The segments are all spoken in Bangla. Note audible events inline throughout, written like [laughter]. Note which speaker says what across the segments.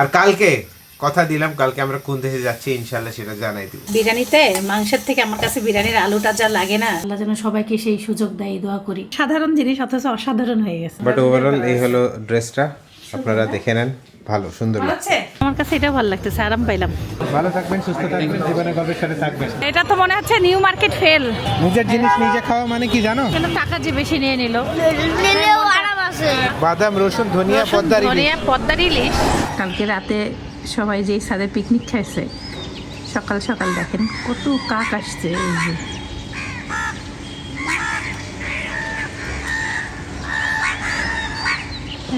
Speaker 1: আর কালকে কথা দিলাম কালকে আমরা কোন দেশে যাচ্ছি ইনশাল্লাহ সেটা জানাই দিব।
Speaker 2: বিরিয়ানিতে? মাংসের থেকে আমার কাছে বিরিয়ানির আলুটা যা লাগে না। আল্লাহ যেন সবাইকে সেই সুযোগ দেয় দোয়া করি। সাধারণ জিনিস অথচ অসাধারণ হয়ে গেছে।
Speaker 1: বাট ওভারঅল এই হলো ড্রেসটা। আপনারা দেখে নেন। ভালো সুন্দর লাগছে।
Speaker 2: আমার কাছে এটা ভালো লাগতেছে আরাম পাইলাম।
Speaker 1: ভালো থাকবেন সুস্থ থাকবেন জীবনে গবেষণে থাকবেন।
Speaker 2: এটা তো মনে হচ্ছে নিউ মার্কেট ফেল
Speaker 1: নিজের জিনিস নিজে খাওয়া মানে কি জানো?
Speaker 2: কিন্তু টাকা যে বেশি নিয়ে নিল।
Speaker 3: আছে।
Speaker 1: বাদাম রসুন ধনিয়া পদ্মার
Speaker 2: ধনিয়া পদ্মার ইলিশ। কালকে রাতে সবাই যেই সাদে পিকনিক খাইছে সকাল সকাল দেখেন কত কাক আসছে এই যে।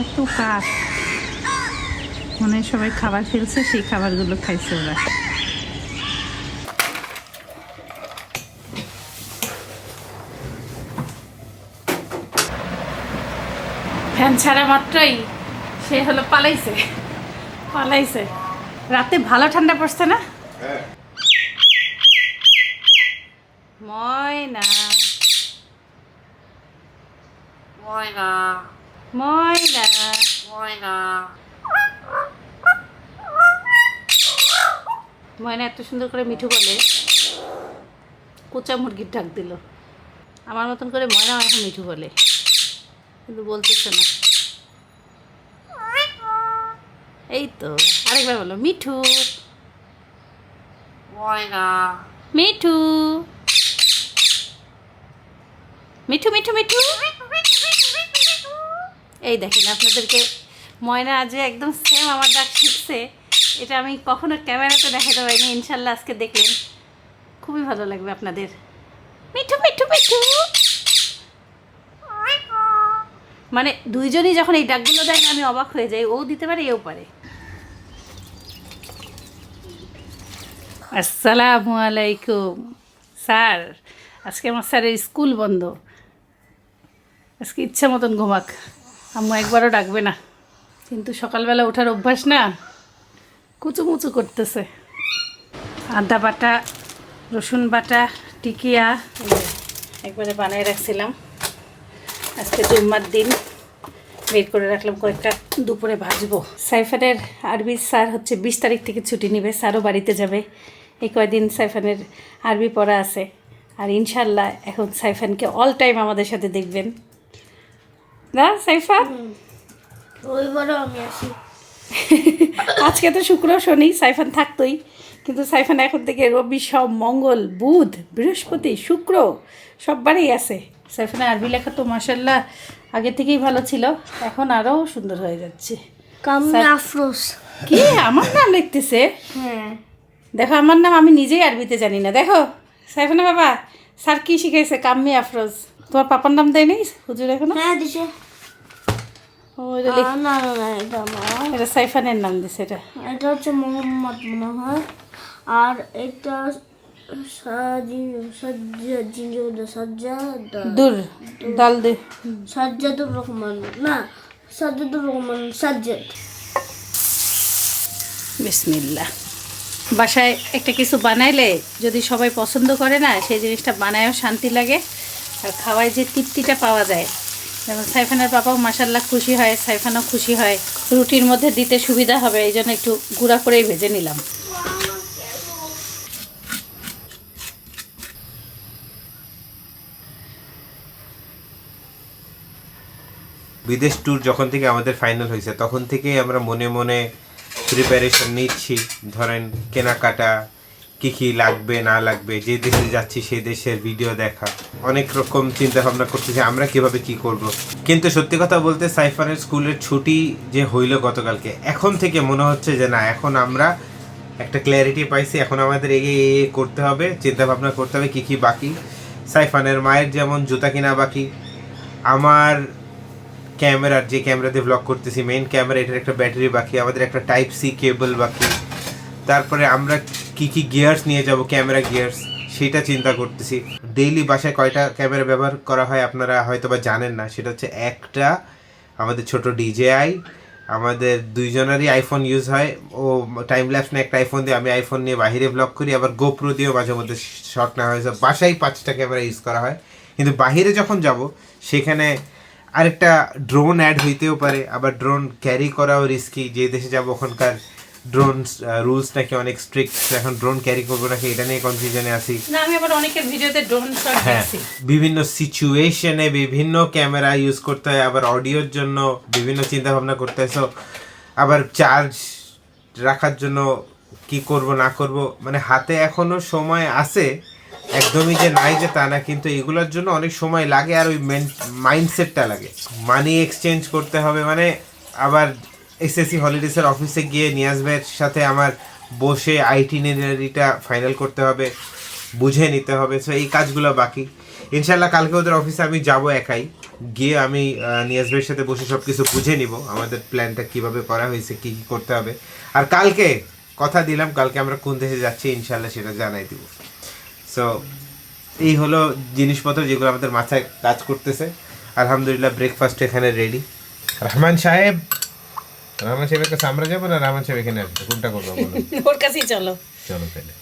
Speaker 2: এত কাক। মনে হয় সবাই খাবার ফেলছে সেই খাবারগুলো খাইছে ওরা। ফ্যান ছাড়া মাত্রই সে হলো পালাইছে। পালাইছে। রাতে ভালো ঠান্ডা পড়ছে না? ময়না।
Speaker 3: ময়না।
Speaker 2: ময়না।
Speaker 3: ময়না।
Speaker 2: ময়না এত সুন্দর করে মিঠু বলে কোচা মুরগির ডাক দিল। আমার মতন করে ময়না এখন মিঠু বলে। কিন্তু বলতেছে না। এই তো আরেকবার বলো মিঠু। মিঠু। মিঠু মিঠু মিঠু। এই দেখেন আপনাদেরকে ময়না আজ একদম সেম আমার ডাক শিখছে এটা আমি কখনো ক্যামেরাতে দেখাতে পারিনি ইনশাল্লাহ আজকে দেখলেন। খুবই ভালো লাগবে আপনাদের। মিঠু মিঠু মিঠু। মানে দুইজনই যখন এই ডাকগুলো দেয় আমি অবাক হয়ে যাই। ও দিতে পারে, এও পারে। আসসালামু আলাইকুম। স্যার, আজকে আমার স্যারের স্কুল বন্ধ। আজকে ইচ্ছা মতন ঘুমাক। আম্মু একবারও ডাকবে না। কিন্তু সকালবেলা ওঠার অভ্যাস না, কুচুমুচু করতেছে। আদা বাটা, রসুন বাটা, টিকিয়া একবারে বানিয়ে রাখছিলাম। আজকে জুম্মার দিন। বের করে রাখলাম কয়েকটা দুপুরে ভাজবো। সাইফানের আরবি স্যার হচ্ছে বিশ তারিখ থেকে ছুটি নেবে স্যারও বাড়িতে যাবে। এই কয়দিন সাইফানের আরবি পড়া আছে। আর ইনশাল্লাহ এখন সাইফানকে অল টাইম আমাদের সাথে দেখবেন। না সাইফা?
Speaker 3: আমি আসি। [laughs]
Speaker 2: আজকে তো শুক্র শনি সাইফান থাকতোই। কিন্তু সাইফান এখন থেকে রবি সব মঙ্গল বুধ বৃহস্পতি শুক্র সববারই আছে। সাইফানের আরবি লেখা তো মাসাল্লাহ আগে থেকেই ভালো ছিল এখন আরও সুন্দর হয়ে যাচ্ছে।
Speaker 3: আফরোজ।
Speaker 2: কি? আমার নাম লিখতেছে?
Speaker 3: হ্যাঁ।
Speaker 2: দেখো আমার নাম আমি নিজেই আরবিতে জানি না। দেখো সাইফানা বাবা স্যার কি শিখাইছে? কাম্মি আফরোজ। তোমার পাপার নাম দেয় নেই হুজুর এখনও?
Speaker 3: হ্যাঁ দিছে।
Speaker 2: এটা সাইফানের নাম দিছে এটা।
Speaker 3: এটা হচ্ছে মোহাম্মদ মনে হয় আর এটা সাজি সজ্জা জিঞ্জুর সজ্জা
Speaker 2: দূর ডাল দে।
Speaker 3: সাজ্জাদুর রহমান। না সাজ্জাদুর রহমান সাজ্জাদ।
Speaker 2: বিসমিল্লা বাসায় একটা কিছু বানাইলে যদি সবাই পছন্দ করে না সেই জিনিসটা বানায়ও শান্তি লাগে। আর খাওয়ায় যে তৃপ্তিটা পাওয়া যায়। যেমন সাইফানের বাবাও মাসাল্লাহ খুশি হয় সাইফানও খুশি হয়। রুটির মধ্যে দিতে সুবিধা হবে এই জন্য একটু গুঁড়া করেই ভেজে নিলাম।
Speaker 1: বিদেশ ট্যুর যখন থেকে আমাদের ফাইনাল হয়েছে, তখন থেকেই আমরা মনে মনে প্রিপারেশন নিচ্ছি। ধরেন কেনাকাটা, কি কি লাগবে, না লাগবে, যে দেশে যাচ্ছি সেই দেশের ভিডিও দেখা। অনেক রকম চিন্তা ভাবনা করতেছি আমরা কীভাবে কি করব। কিন্তু সত্যি কথা বলতে সাইফানের স্কুলের ছুটি যে হইল গতকালকে, এখন থেকে মনে হচ্ছে যে না, এখন আমরা একটা ক্ল্যারিটি পাইছি, এখন আমাদের এগিয়ে করতে হবে চিন্তা ভাবনা করতে হবে, কি কি বাকি। সাইফানের মায়ের যেমন জুতা কিনা বাকি, আমার ক্যামেরার যে ক্যামেরাতে ব্লগ করতেছি মেইন ক্যামেরা এটার একটা ব্যাটারি বাকি, আমাদের একটা টাইপ সি কেবল বাকি। তারপরে আমরা কি কি গিয়ার্স নিয়ে যাব ক্যামেরা গিয়ার্স সেটা চিন্তা করতেছি। ডেইলি বাসায় কয়টা ক্যামেরা ব্যবহার করা হয় আপনারা হয়তো বা জানেন না, সেটা হচ্ছে একটা আমাদের ছোট ডিজেআই আমাদের দুইজনেরই আইফোন ইউজ হয়। ও টাইম ল্যাপস নিয়ে একটা আইফোন দিয়ে আমি আইফোন নিয়ে বাইরে ব্লগ করি, আবার গোপ্রো দিয়েও মাঝে মধ্যে শট নেওয়া হয়েছে বাসায় পাঁচটা ক্যামেরা ইউজ করা হয়। কিন্তু বাইরে যখন যাব, সেখানে আরেকটা ড্রোন অ্যাড হইতেও পারে আবার ড্রোন ক্যারি করাও রিস্কি যে দেশে যাব ওখানকার ড্রোন রুলস নাকি অনেক স্ট্রিক্ট এখন ড্রোন ক্যারি করব নাকি এটা নিয়ে কনফিউশনে আছি।
Speaker 2: না আমি আবার অনেকের ভিডিওতে ড্রোন শট
Speaker 1: হ্যাঁ
Speaker 2: দেখছি
Speaker 1: বিভিন্ন সিচুয়েশনে বিভিন্ন ক্যামেরা ইউজ করতে হয় আবার অডিওর জন্য বিভিন্ন চিন্তা ভাবনা করতে হয় সো আবার চার্জ রাখার জন্য কি করব না করব মানে হাতে এখনও সময় আছে একদমই যে নাই যে তা না, কিন্তু এগুলোর জন্য অনেক সময় লাগে আর ওই মাইন্ডসেটটা লাগে। মানি এক্সচেঞ্জ করতে হবে মানে আবার এসএসসি হলিডেসের অফিসে গিয়ে নিয়াজবের সাথে আমার বসে আইটিনারিটা ফাইনাল করতে হবে, বুঝে নিতে হবে সো এই কাজগুলো বাকি। ইনশাল্লাহ কালকে ওদের অফিসে আমি যাব একাই, গিয়ে আমি নিয়াজ ভাইয়ের সাথে বসে সব কিছু বুঝে নিব, আমাদের প্ল্যানটা কীভাবে করা হয়েছে, কি কি করতে হবে। আর কালকে, কথা দিলাম, কালকে আমরা কোন দেশে যাচ্ছি ইনশাল্লাহ সেটা জানাই দিব। সো এই হলো জিনিসপত্র যেগুলো আমাদের মাথায় কাজ করতেছে। আলহামদুলিল্লাহ ব্রেকফাস্ট এখানে রেডি রহমান সাহেব রহমান সাহেবের কাছে আমরা যাব না? রহমান সাহেব এখানে আসবে। কোনটা করব [laughs]
Speaker 2: ওর কাছেই চলো।
Speaker 1: চলো তাহলে।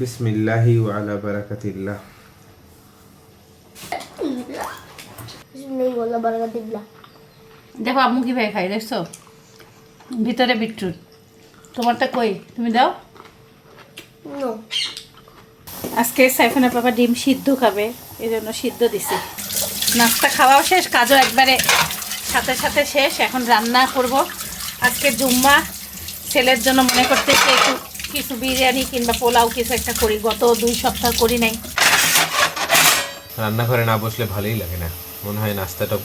Speaker 1: বিসমিল্লাহি ওয়ালা বারাকাতিল্লাহ।
Speaker 2: দেখো আম্মু কীভাবে খাই দেখছ? ভিতরে বিটরুট। তোমারটা কই? তুমি দাও।
Speaker 3: নো।
Speaker 2: আজকে সাইফানের বাবা ডিম সিদ্ধ খাবে এই জন্য সিদ্ধ দিছি। নাস্তা খাওয়াও শেষ কাজও একবারে সাথে সাথে শেষ এখন রান্না করব। আজকে জুম্মা ছেলের জন্য মনে করতেছি একটু কিছু বিরিয়ানি কিংবা পোলাও কিছু একটা করি গত দুই সপ্তাহ করি নাই।
Speaker 1: রান্নাঘরে না বসলে ভালোই লাগে না। মনে হয় নাস্তাটা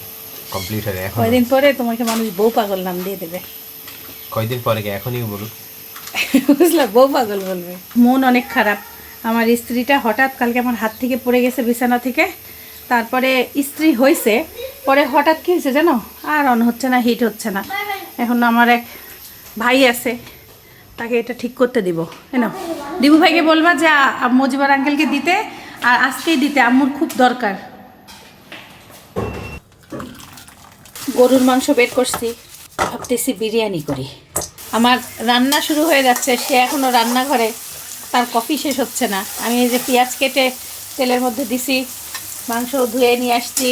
Speaker 1: কমপ্লিট হয় এখন
Speaker 2: কয়দিন পরে তোমাকে মানুষ বউ পাগল নাম দিয়ে দেবে।
Speaker 1: কয়দিন পরে এখনই বলুন [laughs]
Speaker 2: বুঝলা বউ পাগল বলবে। মন অনেক খারাপ। আমার স্ত্রীটা হঠাৎ কালকে আমার হাত থেকে পড়ে গেছে বিছানা থেকে। তারপরে স্ত্রী হয়েছে, পরে হঠাৎ কী হয়েছে জানো? আর অন হচ্ছে না হিট হচ্ছে না। এখন আমার এক ভাই আছে, তাকে এটা ঠিক করতে দিব। কেন দিবু ভাইকে বলবা যে মজিবার আঙ্কেলকে দিতে, আর আজকেই দিতে, আম্মুর খুব দরকার। গরুর মাংস বের করছি, ভাবতেছি বিরিয়ানি করি। আমার রান্না শুরু হয়ে যাচ্ছে, সে এখনও রান্নাঘরে তার কফি শেষ হচ্ছে না। আমি এই যে পেঁয়াজ কেটে তেলের মধ্যে দিছি মাংস ধুয়ে নিয়ে আসছি।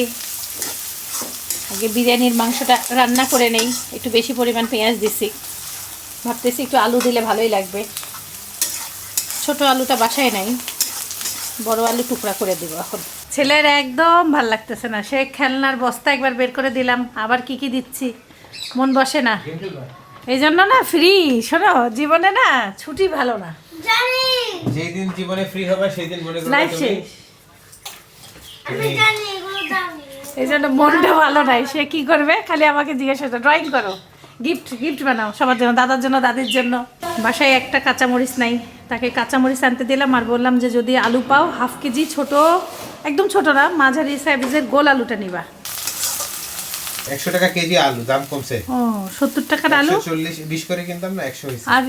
Speaker 2: আগে বিরিয়ানির মাংসটা রান্না করে নেই একটু বেশি পরিমাণ পেঁয়াজ দিছি। ভাবতেছি একটু আলু দিলে ভালোই লাগবে। ছোট আলুটা বাসায় নাই বড় আলু টুকরা করে দিব এখন। ছেলের একদম ভালো লাগতেছে না সে খেলনার বস্তা একবার বের করে দিলাম আবার কি কি দিচ্ছি মন বসে না। এই জন্য না ফ্রি শোনো জীবনে না ছুটি ভালো না।
Speaker 3: জানি।
Speaker 1: যেই দিন জীবনে ফ্রি হবে সেই দিন মনে
Speaker 2: লাইফ শেষ।
Speaker 3: আমি জানি এগুলো জানি।
Speaker 2: এই জন্য মনটা ভালো নাই। সে কি করবে? খালি আমাকে জিজ্ঞাসা করতো ড্রয়িং করো। গিফট গিফট বানাও সবার জন্য দাদার জন্য দাদির জন্য। বাসায় একটা কাঁচামরিচ নাই। তাকে কাঁচামরিচ আনতে দিলাম আর বললাম যে যদি আলু পাও হাফ কেজি ছোট একদম ছোট না মাঝারি সাইজের গোল আলুটা নিবা।
Speaker 1: একশো টাকা কেজি আলু দাম কমছে।
Speaker 2: ও সত্তর টাকার আলু?
Speaker 1: চল্লিশ বিশ করে কিনতাম না একশো
Speaker 2: আর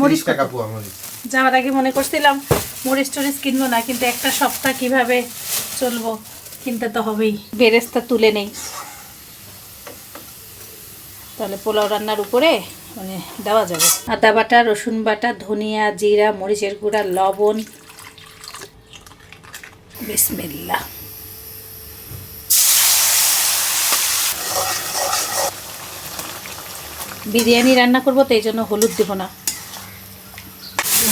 Speaker 2: মরিচ
Speaker 1: টাকা পোয়া মরিচ।
Speaker 2: যাওয়ার আগে মনে করছিলাম মরিচ টরিচ কিনবো না, কিন্তু একটা সপ্তাহ কীভাবে চলবো কিনতে তো হবেই। বেরেস্তা তুলে নেই। তাহলে পোলাও রান্নার উপরে মানে দেওয়া যাবে। আদা বাটা, রসুন বাটা, ধনিয়া জিরা, মরিচের গুঁড়া, লবণ। বিসমিল্লা বিরিয়ানি রান্না করব, তো এই জন্য হলুদ দেবো না।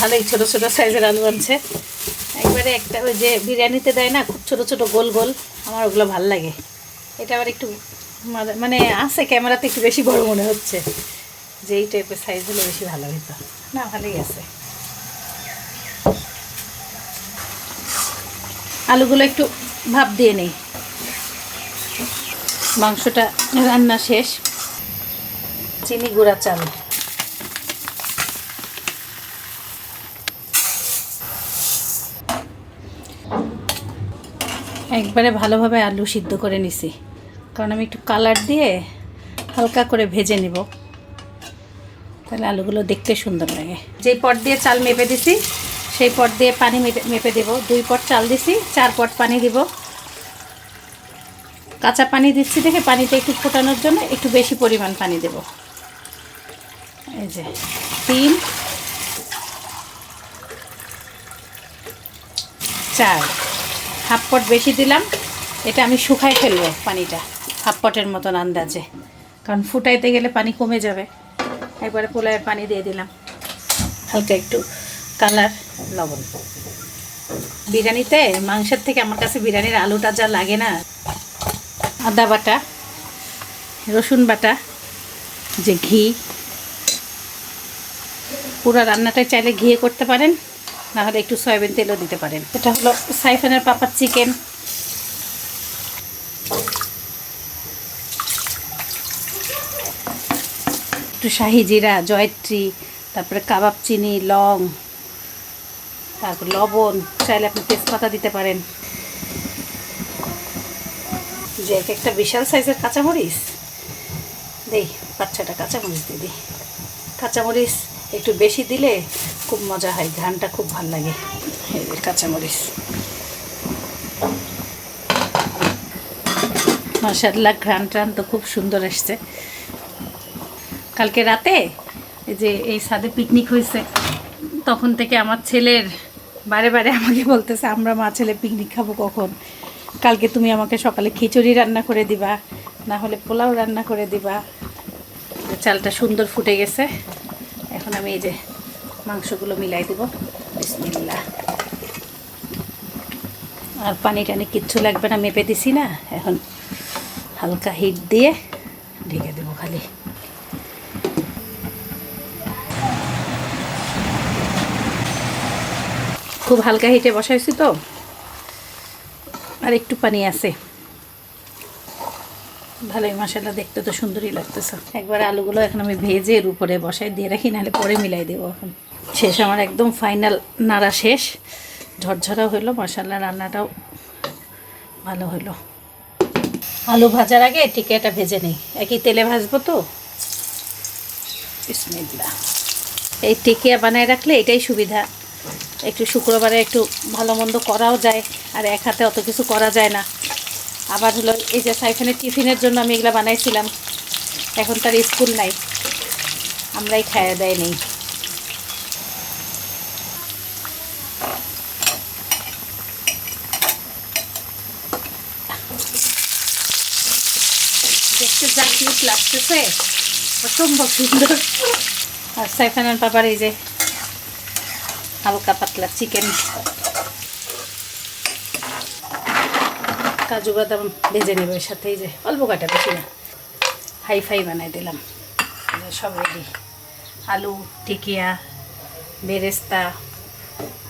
Speaker 2: ভালোই ছোটো ছোটো সাইজের আলু আনছে। একবারে একটা ওই যে বিরিয়ানিতে দেয় না, খুব ছোটো ছোটো গোল গোল, আমার ওগুলো ভালো লাগে। এটা আবার একটু মানে- আছে ক্যামেরাতে একটু বেশি বড় মনে হচ্ছে, যে এই টাইপের সাইজ হলে বেশি ভালো হতো না, ভালোই আছে। আলুগুলো একটু ভাপ দিয়ে নেই। মাংসটা রান্না শেষ। চিনি গুঁড়া চাল। একবারে ভালোভাবে আলু সিদ্ধ করে নিছি। কারণ আমি একটু কালার দিয়ে হালকা করে ভেজে নেব। তাহলে আলুগুলো দেখতে সুন্দর লাগে। যেই পট দিয়ে চাল মেপে দিছি, সেই পট দিয়ে পানি মেপে মেপে দেবো। দুই পট চাল দিছি, চার পট পানি দিব। কাঁচা পানি দিচ্ছি দেখে পানিটা একটু ফোটানোর জন্য একটু বেশি পরিমাণ পানি দেব। এই যে, তিন, চার। হাফ পট বেশি দিলাম, এটা আমি শুকাই ফেলব পানিটা, হাফ পটের মতন আন্দাজে। কারণ ফুটাইতে গেলে পানি কমে যাবে। একবারে পোলায়ের পানি দিয়ে দিলাম। হালকা একটু কালার, লবণ। বিরিয়ানিতে মাংসের থেকে আমার কাছে বিরিয়ানির আলুটা যা লাগে না, আদা বাটা, রসুন বাটা, যে ঘি, পুরো রান্নাটাই চাইলে ঘিয়ে করতে পারেন। না হলে একটু সয়াবিন তেলও দিতে পারেন। এটা হলো সাইফানের পাপার চিকেন। একটু শাহি জিরা, জয়ত্রী, তারপরে কাবাব চিনি, লং, তারপর লবণ, চাইলে আপনি তেজপাতা দিতে পারেন। যে এক একটা বিশাল সাইজের কাঁচামরিচ। দেই পাঁচ ছটা কাঁচামরিচ দিয়ে দিই। কাঁচামরিচ একটু বেশি দিলে খুব মজা হয় ঘ্রানটা খুব ভালো লাগে। কাঁচামরিচ। মার্শাল্লাহ ঘ্রান ট্রান তো খুব সুন্দর এসছে। কালকে রাতে এই যে এই সাদে পিকনিক হয়েছে, তখন থেকে আমার ছেলের বারে বারে আমাকে বলতেছে, আমরা মা ছেলে পিকনিক খাব কখন? কালকে তুমি আমাকে সকালে খিচুড়ি রান্না করে দিবা না হলে পোলাও রান্না করে দিবা। চালটা সুন্দর ফুটে গেছে। এখন আমি এই যে মাংসগুলো মিলাই দেবো। বিসমিল্লাহ। আর পানি টানি কিচ্ছু লাগবে না, মেপে দিছি না। এখন হালকা হিট দিয়ে ঢেকে দেবো খালি। খুব হালকা হিটে বসাইছি তো। আর একটু পানি আছে। ভালোই মশলা দেখতে তো সুন্দরই লাগতেছে। একবার আলুগুলো এখন আমি ভেজে এর উপরে বসাই দিয়ে রাখি, নাহলে পরে মিলাই দেবো এখন। শেষ, আমার একদম ফাইনাল নাড়া শেষ। ঝরঝরা হইল মশলা রান্নাটাও ভালো হলো আলু ভাজার আগে টিকিয়াটা ভেজে নেই। একই তেলে ভাজবো তো? বিসমিল্লাহ। এই টিকিয়া বানায় রাখলে এটাই সুবিধা। একটু শুক্রবারে একটু ভালো মন্দ করাও যায়, আর এক হাতে অত কিছু করা যায় না। আবার হলো এই যে সাইফানের টিফিনের জন্য আমি এগুলো বানাইছিলাম। এখন তার স্কুল নাই। আমরাই খাইয়ে দেয় নেই দেখতে যা কিউট লাগতেছে অসম্ভব সুন্দর। আর সাইফানের পাপার এই যে হালকা পাতলা চিকেন কাজু বাদাম ভেজে নেবে যে অল্প কাটা বেশি না। হাই ফাই বানাই দিলাম। সব রেডি আলু, টিকিয়া, বেরেস্তা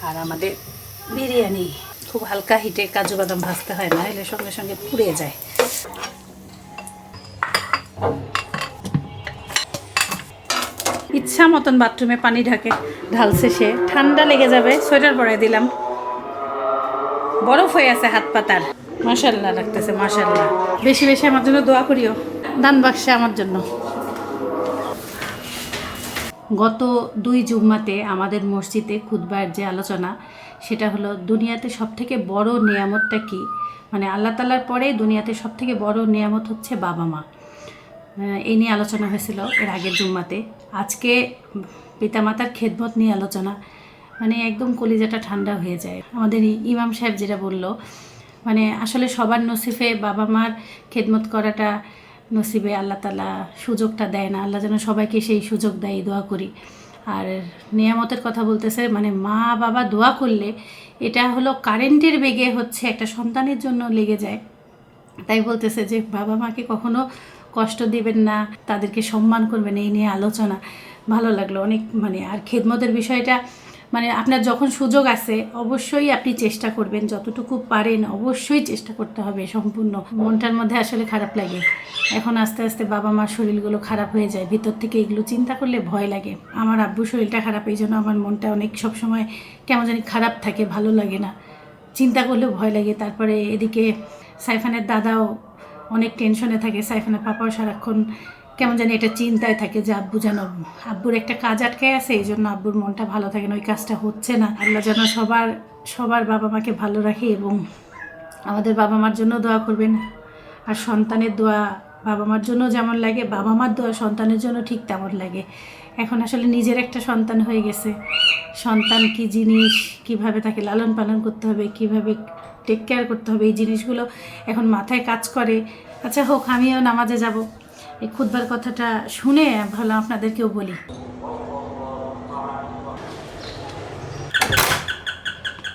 Speaker 2: আর আমাদের বিরিয়ানি। খুব হালকা হিটে কাজু বাদাম ভাজতে হয় না, এলে সঙ্গে সঙ্গে পুড়ে যায়। ইচ্ছা মতন বাথরুমে পানি ঢাকে, ঢালছে সে। ঠান্ডা লেগে যাবে, সোয়েটার পরাই দিলাম। বরফ হয়ে আছে হাত পাতার। মাশাল্লাহ লাগতেছে মাশাল্লাহ বেশি বেশি আমার জন্য দোয়া করিও। দান বাক্সে আমার জন্য। গত দুই জুম্মাতে আমাদের মসজিদে খুদবার যে আলোচনা, সেটা হলো, দুনিয়াতে সবথেকে বড় নিয়ামতটা কি? মানে আল্লাহ তালার পরে দুনিয়াতে সবথেকে বড় নিয়ামত হচ্ছে বাবা মা এই নিয়ে আলোচনা হয়েছিল এর আগের জুম্মাতে। আজকে পিতামাতার খেদমত নিয়ে আলোচনা মানে একদম কলিজাটা ঠান্ডা হয়ে যায়। আমাদের ইমাম সাহেব যেটা বলল মানে আসলে সবার নসিফে বাবা মার খেদমত করাটা নসিবে, আল্লাহ তালা সুযোগটা দেয় না। আল্লাহ যেন সবাইকে সেই সুযোগ দেয়, দোয়া করি। আর নিয়ামতের কথা বলতেছে মানে মা বাবা দোয়া করলে এটা হলো কারেন্টের বেগে হচ্ছে একটা সন্তানের জন্য লেগে যায়। তাই বলতেছে যে বাবা মাকে কখনো কষ্ট দিবেন না, তাদেরকে সম্মান করবেন, এই নিয়ে আলোচনা। ভালো লাগল, অনেক মানে আর খেদমতের বিষয়টা মানে আপনার যখন সুযোগ আছে, অবশ্যই আপনি চেষ্টা করবেন, যতটুকু পারেন অবশ্যই চেষ্টা করতে হবে সম্পূর্ণ। মনটার মধ্যে আসলে খারাপ লাগে। এখন আস্তে আস্তে বাবা মার শরীরগুলো খারাপ হয়ে যায়, ভিতর থেকে এগুলো চিন্তা করলে ভয় লাগে। আমার আব্বুর শরীরটা খারাপ, এই জন্য আমার মনটা অনেক সবসময় কেমন জানি খারাপ থাকে, ভালো লাগে না। চিন্তা করলেও ভয় লাগে। তারপরে এদিকে সাইফানের দাদাও অনেক টেনশনে থাকে, সাইফানের পাপাও সারাক্ষণ কেমন জানি এটা চিন্তায় থাকে যে আব্বু যেন, আব্বুর একটা কাজ আটকে আছে এই জন্য আব্বুর মনটা ভালো থাকে না, ওই কাজটা হচ্ছে না। আল্লাহ যেন সবার সবার বাবা মাকে ভালো রাখে এবং আমাদের বাবা মার জন্য দোয়া করবেন। আর সন্তানের দোয়া বাবা মার জন্য যেমন লাগে বাবা মার দোয়া সন্তানের জন্য ঠিক তেমন লাগে। এখন আসলে নিজের একটা সন্তান হয়ে গেছে। সন্তান কি জিনিস, কীভাবে তাকে লালন পালন করতে হবে, কীভাবে টেক কেয়ার করতে হবে এই জিনিসগুলো এখন মাথায় কাজ করে। আচ্ছা হোক আমিও নামাজে যাব। এই খুদবার কথাটা শুনে ভালো আপনাদেরকেও বলি।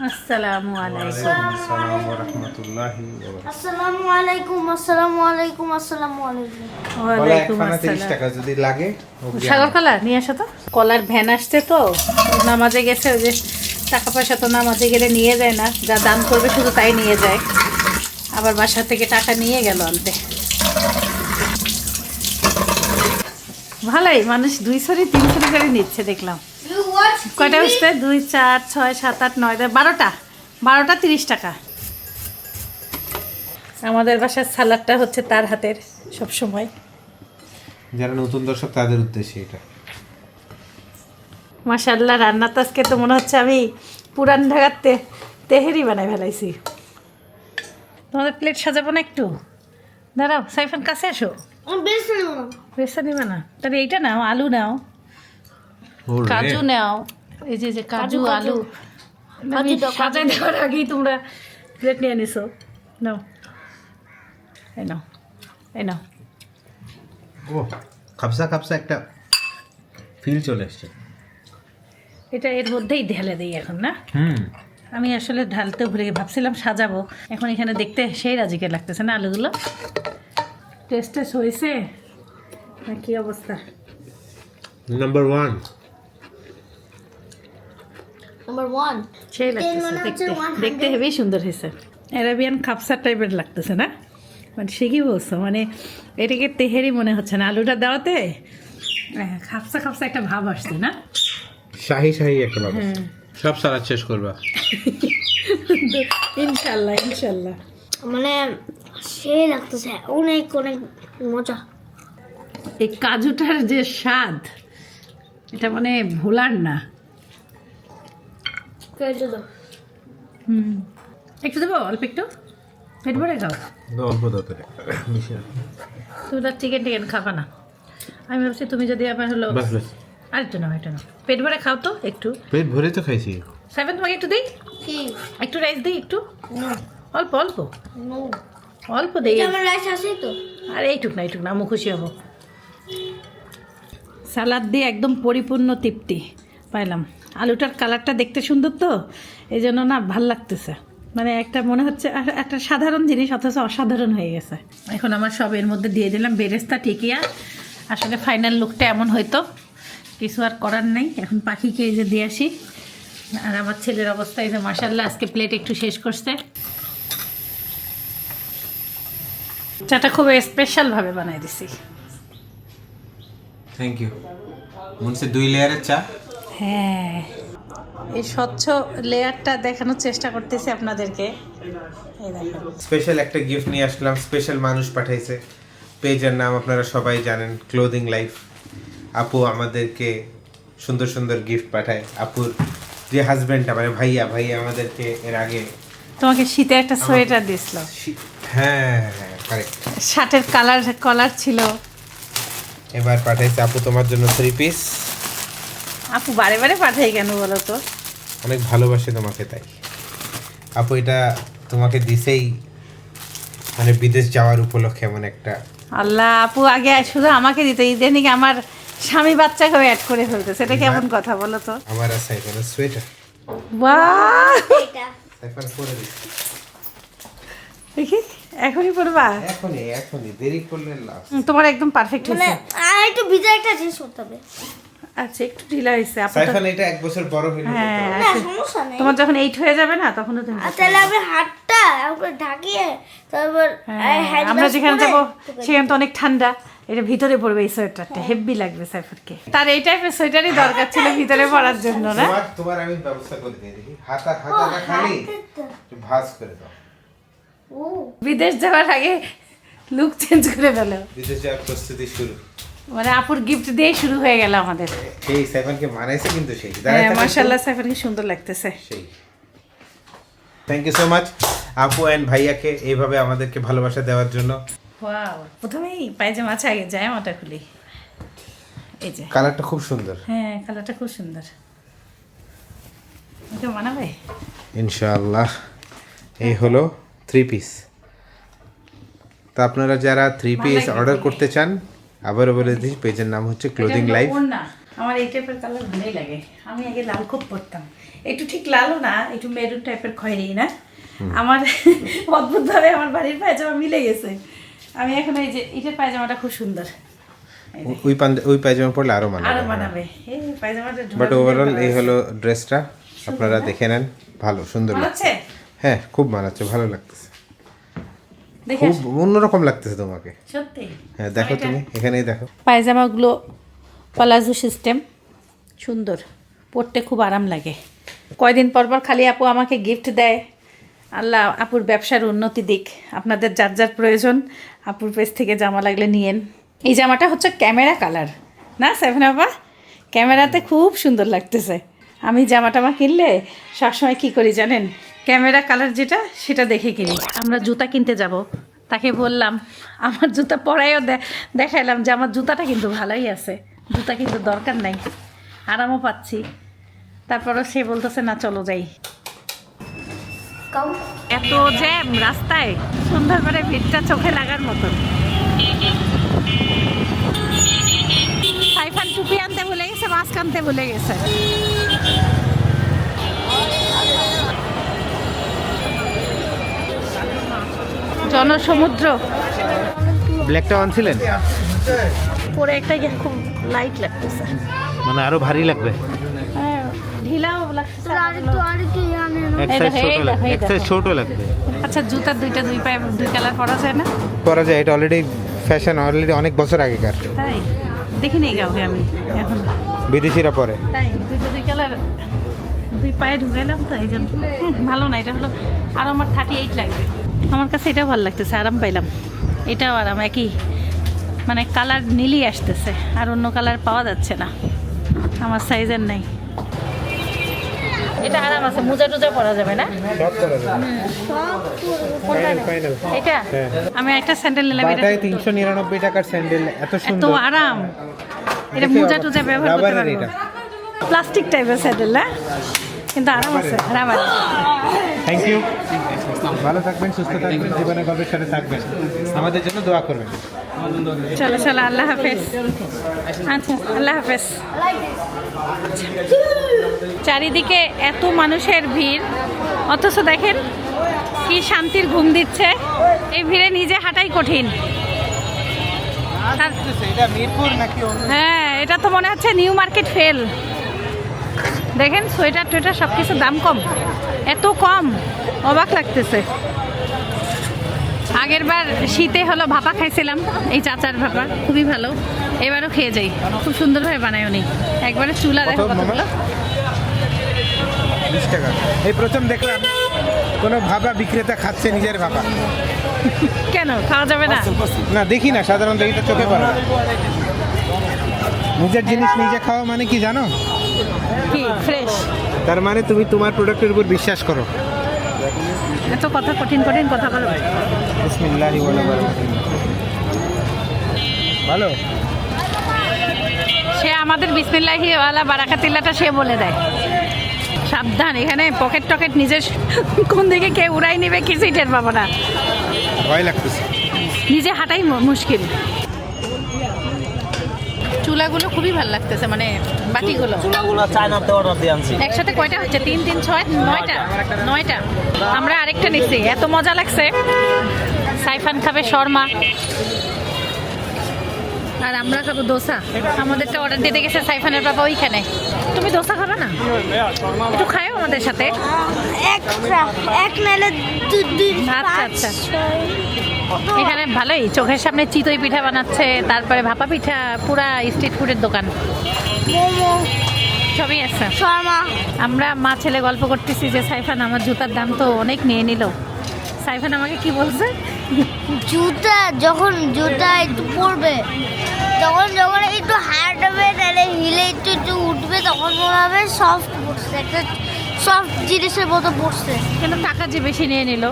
Speaker 2: আসসালামু আলাইকুম।
Speaker 1: আসসালাম রহমতুল্লাহি
Speaker 3: আসসালামু আলাইকুম আসসালামু আলাইকুম আসসালামু আলাইকুম।
Speaker 2: ওয়ালাইকুম আসসালাম।
Speaker 1: টাকা যদি লাগে
Speaker 2: সাগর কলা নিয়ে আসো তো। কলার ভ্যান আসছে তো নামাজে গেছে ওই যে টাকা পয়সা তো নামাজে গেলে নিয়ে যায় না, যা দান করবে শুধু তাই নিয়ে যায়। আবার বাসা থেকে টাকা নিয়ে গেল আনতে। ভালোই, মানুষ দুই সরি তিন সরি করে নিচ্ছে, দেখলাম। কয়টা হচ্ছে দুই, চার, ছয়, সাত, আট, নয়, দশ, বারোটা। বারোটা তিরিশ টাকা। আমাদের বাসার সালাডটা হচ্ছে তার হাতের সব সময়
Speaker 1: যারা নতুন দর্শক, তাদের উদ্দেশ্যে এটা।
Speaker 2: মাশাল্লাহ রান্না তো আজকে তো মনে হচ্ছে আমি পুরান ঢাকার তে তেহেরি বানাই ফেলাইছি। তোমাদের প্লেট সাজাবো না একটু? দাঁড়াও সাইফান কাছে আসো।
Speaker 3: আমি বেশ নেব না।
Speaker 2: বেসা নিবে না। তাহলে এইটা নাও আলু নাও। কাজু নাও। এই যে যে কাজু আলু। আমি সাজাই দেওয়ার আগেই তোমরা প্লেট নিয়ে নিছো। নাও। এই নাও এই নাও।
Speaker 1: ও খাপসা খাপসা একটা ফিল চলে এসছে।
Speaker 2: এটা এর মধ্যেই ঢেলে দিই এখন না?
Speaker 1: হুম।
Speaker 2: আমি আসলে ঢালতে ভুলে গিয়ে ভাবছিলাম সাজাবো। এখন এখানে দেখতে সেই রাজিকে লাগতেছে না আলুগুলো? টেস্ট টেস্ট হয়েছে না কি অবস্থা?
Speaker 1: নাম্বার ওয়ান
Speaker 3: নাম্বার ওয়ান
Speaker 2: সেই লাগতেছে দেখতে।
Speaker 3: 100
Speaker 2: দেখতে হেবি সুন্দর হয়েছে। অ্যারাবিয়ান খাপসার টাইপের লাগতেছে না? মানে সে কি বলছো? মানে এটাকে তেহেরি মনে হচ্ছে না। আলুটা দেওয়াতে খাপসা খাপসা একটা ভাব আসছে না?
Speaker 1: শাহি শাহি একটা ব্যাপার।
Speaker 2: হ্যাঁ।
Speaker 1: সব সালাদ শেষ করবা।
Speaker 2: ইনশাল্লাহ ইনশাল্লাহ।
Speaker 3: মানে সে লাগতেছে অনেক অনেক মজা।
Speaker 2: এই কাজুটার যে স্বাদ এটা মানে ভোলার না। হুম। একটু দেবো? অল্প একটু? পেট ভরে খাও।
Speaker 1: অল্প
Speaker 2: তুমি তো চিকেন টিকেন খাবা না। আমি ভাবছি তুমি যদি আবার হলো
Speaker 1: বাস বাস।
Speaker 2: আর একটু নাও একটু নাও। পেট ভরে খাও তো একটু।
Speaker 1: পেট ভরে তো খাইছি।
Speaker 2: সেভেন তোমাকে একটু দিই? একটু রাইস দিই একটু? অল্প অল্প? অল্প দিই।
Speaker 3: আমার রাইস আছে তো।
Speaker 2: আর এইটুক না এইটুক না আমি খুশি হব। সালাদ দিয়ে একদম পরিপূর্ণ তৃপ্তি। পাইলাম। আলুটার কালারটা দেখতে সুন্দর তো এই জন্য না ভালো লাগতেছে। মানে একটা মনে হচ্ছে একটা সাধারণ জিনিস অথচ অসাধারণ হয়ে গেছে। এখন আমার সব এর মধ্যে দিয়ে দিলাম। বেরেস্তা টিকিয়া। আসলে ফাইনাল লুকটা এমন হয়তো। কিছু আর করার নেই। এখন পাখিকে এই যে দিয়ে আসি। আর আমার ছেলের অবস্থা এই যে মাসাল্লাহ আজকে প্লেট একটু শেষ করছে। চাটা খুব স্পেশালভাবে বানাই দিছি।
Speaker 1: থ্যাংক ইউ মনসে দুই লেয়ারের চা।
Speaker 2: হ্যাঁ। এই স্বচ্ছ লেয়ারটা দেখানোর চেষ্টা করতেছি আপনাদেরকে।
Speaker 1: স্পেশাল একটা গিফট নিয়ে আসলাম। স্পেশাল মানুষ পাঠাইছে। পেজের নাম আপনারা সবাই জানেন ক্লোদিং লাইফ আপু আমাদেরকে সুন্দর সুন্দর গিফট পাঠায়। আপুর যে হাজব্যান্ডটা মানে ভাইয়া ভাইয়া আমাদেরকে এর আগে
Speaker 2: তোমাকে শীতে একটা সোয়েটার দিছিল
Speaker 1: হ্যাঁ হ্যাঁ
Speaker 2: শার্টের কালার কলার ছিল।
Speaker 1: এবার পাঠাইছে আপু তোমার জন্য থ্রি পিস
Speaker 2: আপু বারে বারে পাঠাই কেন বলো তো?
Speaker 1: অনেক ভালোবাসে তোমাকে তাই। আপু এটা তোমাকে দিছেই মানে বিদেশ যাওয়ার উপলক্ষে এমন একটা
Speaker 2: আল্লাহ আপু আগে শুধু আমাকে দিত নাকি আমার স্বামী বাচ্চাকেও অ্যাড করে ফেলতেছে। এটা কেমন কথা বলো তো?
Speaker 1: আমার আর সাইফানের সোয়েটার
Speaker 2: বাহ!
Speaker 1: সাইফান পরে দিচ্ছে
Speaker 2: দেখি এখনই পড়বা
Speaker 1: এখনই এখনই দেরি করলে লাভ।
Speaker 2: তোমার একদম পারফেক্ট
Speaker 3: মানে
Speaker 2: হয়েছে।
Speaker 3: আর একটু ভিজা একটা জিনিস করতে হবে।
Speaker 2: আচ্ছা একটু ঢিলা হয়েছে
Speaker 1: সাইফান এটা এক বছর বড় হইলে
Speaker 2: হ্যাঁ
Speaker 3: না
Speaker 2: আচ্ছা।
Speaker 3: সমস্যা নেই।
Speaker 2: তোমার যখন এইট হয়ে যাবে না তখন তুমি
Speaker 3: তাহলে আমি হাতটা ঢাকিয়ে তারপর
Speaker 2: হ্যাঁ, আমরা যেখানে যাব সেখানে তো অনেক ঠান্ডা। এটা ভিতরে পড়বে এই সোয়েটারটা হেভি লাগবে সাইফারকে। তার এই টাইপের সোয়েটারই দরকার ছিল ভিতরে পরার জন্য না?
Speaker 1: তোমার তোমার আমি ব্যবস্থা করে দিয়ে দেখি। হাতা হাতাটা খালি ভাঁজ করে দাও।
Speaker 3: ও।
Speaker 2: বিদেশ যাওয়ার আগে লুক চেঞ্জ করে ফেলো।
Speaker 1: বিদেশ যাওয়ার প্রস্তুতি শুরু।
Speaker 2: মানে আপুর গিফট দিয়ে শুরু হয়ে গেল আমাদের।
Speaker 1: সেই সাইফানকে মানাইছে কিন্তু সেই।
Speaker 2: হ্যাঁ
Speaker 1: থাকো
Speaker 2: মার্শাল্লাহ সুন্দর লাগতেছে।
Speaker 1: সেই। থ্যাংক ইউ সো মাচ আপু অ্যান্ড ভাইয়াকে এইভাবে আমাদেরকে ভালোবাসা দেওয়ার জন্য।
Speaker 2: ওয়াও প্রথমেই পায়জামা আছে আগে যায় মাটা খুলি। এই যে।
Speaker 1: কালারটা খুব সুন্দর।
Speaker 2: হ্যাঁ কালারটা খুব সুন্দর। ওকে মানাবে?
Speaker 1: ইনশাআল্লাহ। এই হলো থ্রি পিস তো আপনারা যারা থ্রি পিস অর্ডার করতে চান আবারও বলে দিচ্ছি পেজের নাম হচ্ছে ক্লোদিং লাইফ
Speaker 2: আমার এই টাইপের কালার ভালোই লাগে। আমি আগে লাল খুব পরতাম। একটু ঠিক লালও না একটু মেরুন টাইপের খয়েরি না। আমার [laughs] অদ্ভুতভাবে আমার বাড়ির পায়জামা মিলে গেছে। আমি এখন এই যে এটার পায়জামাটা খুব সুন্দর।
Speaker 1: ওই ওই পায়জামা পরলে আরও মানে
Speaker 2: আরও বানাবে। এই পায়জামাটা
Speaker 1: বাট ওভারঅল এই হলো ড্রেসটা। আপনারা দেখে নেন। ভালো সুন্দর লাগছে। হ্যাঁ খুব মানাচ্ছে ভালো লাগতেছে।
Speaker 2: দেখে
Speaker 1: খুব অন্যরকম লাগতেছে তোমাকে।
Speaker 2: সত্যি?
Speaker 1: হ্যাঁ দেখো তুমি এখানেই দেখো।
Speaker 2: পায়জামাগুলো পালাজো সিস্টেম সুন্দর। পরতে খুব আরাম লাগে। কয়দিন পর পর খালি আপু আমাকে গিফট দেয়। আল্লাহ আপুর ব্যবসার উন্নতি দিক। আপনাদের যার যার প্রয়োজন, আপুর পেজ থেকে জামা লাগলে নিয়েন। এই জামাটা হচ্ছে ক্যামেরা কালার। না, সেভেন আপা? ক্যামেরাতে খুব সুন্দর লাগতেছে। আমি জামা টামা কিনলে সবসময় কী করি জানেন? ক্যামেরা কালার যেটা, সেটা দেখে কিনি। আমরা জুতা কিনতে যাব। তাকে বললাম, আমার জুতা পরাইও দেখাইলাম যে আমার জুতাটা কিন্তু ভালোই আছে। জুতা কিন্তু দরকার নাই। আরামও পাচ্ছি। তারপরও সে বলতেছে, না, চলো যাই। এত জ্যাম রাস্তায়। সুন্দর করে ভিড়টা চোখে লাগার মতো। সাইফান টুপি আনতে ভুলে গেছে মাস্ক আনতে ভুলে গেছে। জনসমুদ্র।
Speaker 1: ব্ল্যাকটা আনছিলেন?
Speaker 2: পরে একটা গিয়ে খুব লাইট লাগতেছে।
Speaker 1: মানে আরও ভারী লাগবে।
Speaker 2: ঢিলাও
Speaker 3: আরেকটু আরেকটু
Speaker 2: দেখো,
Speaker 1: ছোট লাগবে
Speaker 2: আচ্ছা জুতার দুইটা দুই পায়ে দুই কালার পরা যায় না?
Speaker 1: করা যায় এটা অলরেডি ফ্যাশন অলরেডি অনেক বছর আগেকার।
Speaker 2: তাই? দেখিনি কাউকে আমি এখন।
Speaker 1: বিদেশিরা পরে।
Speaker 2: তাই দুইটা দুই কালার দুই পায়ে ঢুকাইলাম তো এই জন্য। হুম, ভালো না এটা হলো আর আমার থার্টি এইট লাগবে। আমার কাছে এটাও ভালো লাগতেছে আরাম পাইলাম। এটাও আরাম একই। মানে কালার নীলই আসতেছে আর অন্য কালার পাওয়া যাচ্ছে না। আমার সাইজের নাই। এটা আরাম আছে মোজা টোজা পরা যাবে না? এটা?
Speaker 1: হ্যাঁ।
Speaker 2: আমি একটা স্যান্ডেল নিলাম এটা
Speaker 1: বাটায় তিনশো নিরানব্বই টাকার স্যান্ডেল এত
Speaker 2: এত আরাম। এটা মোজা টোজা ব্যবহার করতে পারব। প্লাস্টিক টাইপের স্যান্ডেল না? কিন্তু আরাম আছে রাবার
Speaker 1: থ্যাংক ইউ ভালো থাকবেন সুস্থ থাকবেন জীবনে গল্পের সাথে থাকবেন। আমাদের জন্য দোয়া করবেন।
Speaker 2: চলো চলো আল্লাহ হাফেজ। আচ্ছা আল্লাহ হাফেজ। চারিদিকে এত মানুষের ভিড় অথচ দেখেন কি শান্তির ঘুম দিচ্ছে। এই ভিড়ে নিজে হাঁটাই কঠিন। তার-
Speaker 1: এটা মিরপুর নাকি
Speaker 2: হ্যাঁ এটা তো মনে হচ্ছে নিউ মার্কেট ফেল। দেখেন সোয়েটার টোয়েটার সব কিছুর দাম কম। এত কম। অবাক লাগতেছে। আগের বার শীতে হলো ভাপা খাইছিলাম এই চাচার ভাপা। খুবই ভালো। এবারও খেয়ে যাই। খুব সুন্দরভাবে বানায় উনি। একবারে চুলা দেখো কতগুলো।
Speaker 1: বিশ টাকা। এই প্রথম দেখলাম কোনো ভাবা বিক্রেতা খাচ্ছে নিজের ভাবা
Speaker 2: কেন? খাওয়া যাবে না?
Speaker 1: না দেখি না সাধারণত এটা চোখে পড়ে নিজের জিনিস নিজে খাওয়া মানে কি জানো?
Speaker 2: কি? ফ্রেশ
Speaker 1: তার মানে তুমি তোমার প্রোডাক্টের উপর বিশ্বাস করো।
Speaker 2: এত কথা কঠিন কঠিন কথা বলো।
Speaker 1: বিসমিল্লাহি ওয়া। ভালো?
Speaker 2: সে আমাদের বিসমিল্লাহি ওয়ালা বারাকাতিল্লাটা সে বলে দেয়। সাবধান এখানে পকেট টকেট নিজের কোন দিকে কে উড়াই নেবে কিছুই টের পাবো না।
Speaker 1: ভয় লাগতেছে।
Speaker 2: নিজে হাঁটাই মুশকিল। চুলাগুলো খুবই ভালো লাগতেছে মানে বাটিগুলো
Speaker 4: চুলাগুলো চায়নাতে অর্ডার দিয়ে আনছি।
Speaker 2: একসাথে কয়টা হচ্ছে? তিন তিন ছয়? নয়টা? নয়টা? আমরা আরেকটা নিচ্ছি এত মজা লাগছে। সাইফান খাবে শর্মা। আর আমরা খাব দোসা। আমাদেরটা অর্ডার দিতে গেছে সাইফানের বাবা ওইখানে। তুমি দোসা খাবে না? একটু খায়ও আমাদের সাথে। আচ্ছা, আচ্ছা। এখানে ভালোই চোখের সামনে চিতই পিঠা বানাচ্ছে তারপরে ভাপা পিঠা পুরা স্ট্রিট ফুডের দোকান।
Speaker 3: মোমো
Speaker 2: সবই আছে।
Speaker 3: শর্মা।
Speaker 2: আমরা মা ছেলে গল্প করতেছি যে সাইফান আমার জুতার দাম তো অনেক নিয়ে নিল। সাইফান আমাকে কি বলছে?
Speaker 3: জুতা যখন জুতা একটু পরবে তখন যখন একটু হার্ড হবে তাহলে হিলে একটু একটু উঠবে তখন মনে হবে সফট পড়ছে একটা সফট জিনিসের মতো পড়ছে
Speaker 2: কিন্তু টাকা যে বেশি নিয়ে নিল।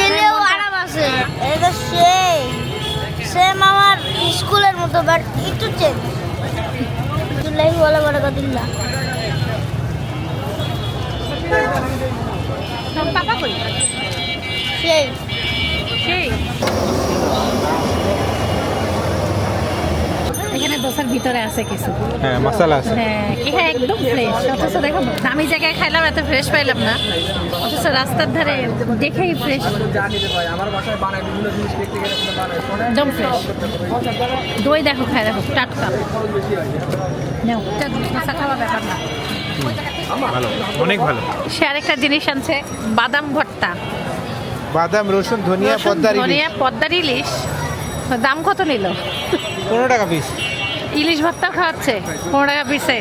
Speaker 3: নিলেও আরাম আছে। এটা সেই সেম আমার স্কুলের মতো বাট একটু চেঞ্জ আব্দুল্লাহি ওয়ালা বারাকাতুল্লাহ
Speaker 2: পাপা কই?
Speaker 3: সেই
Speaker 2: সেই এখানে দোসার ভিতরে আছে কিছু।
Speaker 1: হ্যাঁ মশলা আছে।
Speaker 2: হ্যাঁ হ্যাঁ একদম ফ্রেশ অথচ দেখো দামি জায়গায় খাইলাম এত ফ্রেশ পাইলাম না। অথচ রাস্তার ধারে দেখেই ফ্রেশ একদম ফ্রেশ দই দেখো খাই দেখো টাটকা।
Speaker 1: অনেক ভালো।
Speaker 2: সে আরেকটা জিনিস আনছে বাদাম ভর্তা।
Speaker 1: বাদাম রসুন ধনিয়া পদ্মার ইলিশ।
Speaker 2: ধনিয়া পদ্মার ইলিশ। দাম কত নিল?
Speaker 1: পনেরো টাকা পিস
Speaker 2: ইলিশ ভর্তা খাওয়াচ্ছে পনেরো টাকা পিসে।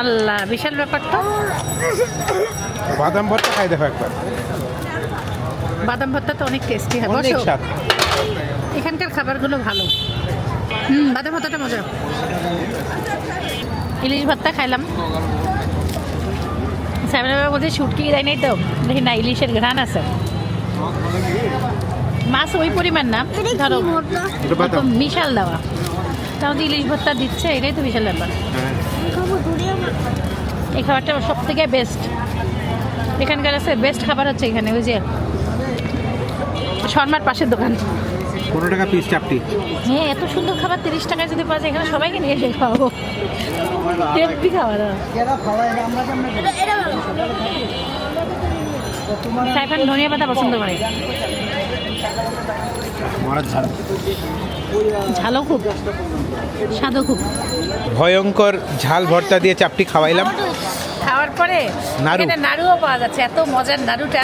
Speaker 2: আল্লাহ বিশাল ব্যাপার তো।
Speaker 1: বাদাম ভর্তা খাই দেখো একবার।
Speaker 2: বাদাম ভর্তা তো অনেক টেস্টি হয়। বসো। এখানকার খাবারগুলো ভালো। হুম বাদাম ভর্তাটা মজা। ইলিশ ভর্তা খাইলাম। সামনে বলছে শুটকি দেয় নাই তো? দেখি না ইলিশের ঘ্রাণ আছে। মাছ ওই পরিমাণ না। ধরো
Speaker 1: এটা
Speaker 2: মিশাল দেওয়া। তাও তো ইলিশ ভর্তা দিচ্ছে এটাই তো বিশাল ব্যাপার। এই খাবারটা সব থেকে বেস্ট এখানকার আছে বেস্ট খাবার হচ্ছে এখানে ওই যে শর্মার পাশের দোকান।
Speaker 1: পনেরো টাকা পিস চাপটি
Speaker 2: হ্যাঁ এত সুন্দর খাবার তিরিশ টাকায় যদি পাওয়া যায় এখানে সবাইকে নিয়ে এসে খাওয়াবো। হেভি খাবার। সাইফান ধনিয়া পাতা পছন্দ করে।
Speaker 1: মরার ঝাল।
Speaker 2: ঝালও খুব স্বাদও খুব।
Speaker 1: ভয়ঙ্কর ঝাল ভর্তা দিয়ে চাপটি খাওয়াইলাম।
Speaker 2: খাওয়ার পরে
Speaker 1: নাড়ু।
Speaker 2: এখানে নাড়ুও পাওয়া যাচ্ছে এত মজার নাড়ুটা।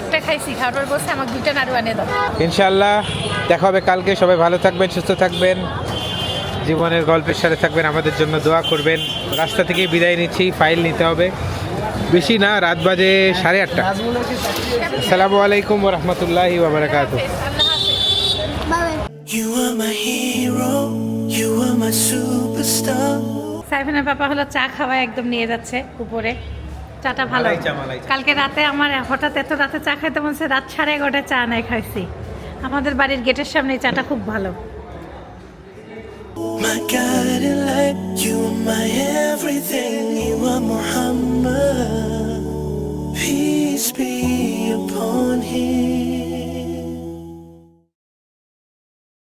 Speaker 2: একটা খাইছি খাওয়ার পর বলছে আমাকে দুইটা নাড়ু আনিয়ে দাও।
Speaker 1: ইনশাআল্লাহ দেখা হবে কালকে। সবাই ভালো থাকবেন সুস্থ থাকবেন। জীবনের গল্পের সাথে থাকবেন আমাদের জন্য দোয়া করবেন। রাস্তা থেকে বিদায় নিচ্ছি ফাইল নিতে হবে। বেশি না রাত বাজে সাড়ে আটটা। আসসালামু আলাইকুম রহমতুল্লাহি বাবরকাত
Speaker 2: সাইফানের পাপা হলো চা খাওয়া একদম নিয়ে যাচ্ছে উপরে। চাটা ভালো। কালকে রাতে আমার হঠাৎ এত রাতে চা খাইতে মনে রাত সাড়ে এগারোটায় চা নাই খাইছি। আমাদের বাড়ির গেটের সামনে চাটা খুব ভালো।
Speaker 5: My guiding light, you are my everything, you are Muhammad. Peace be upon him.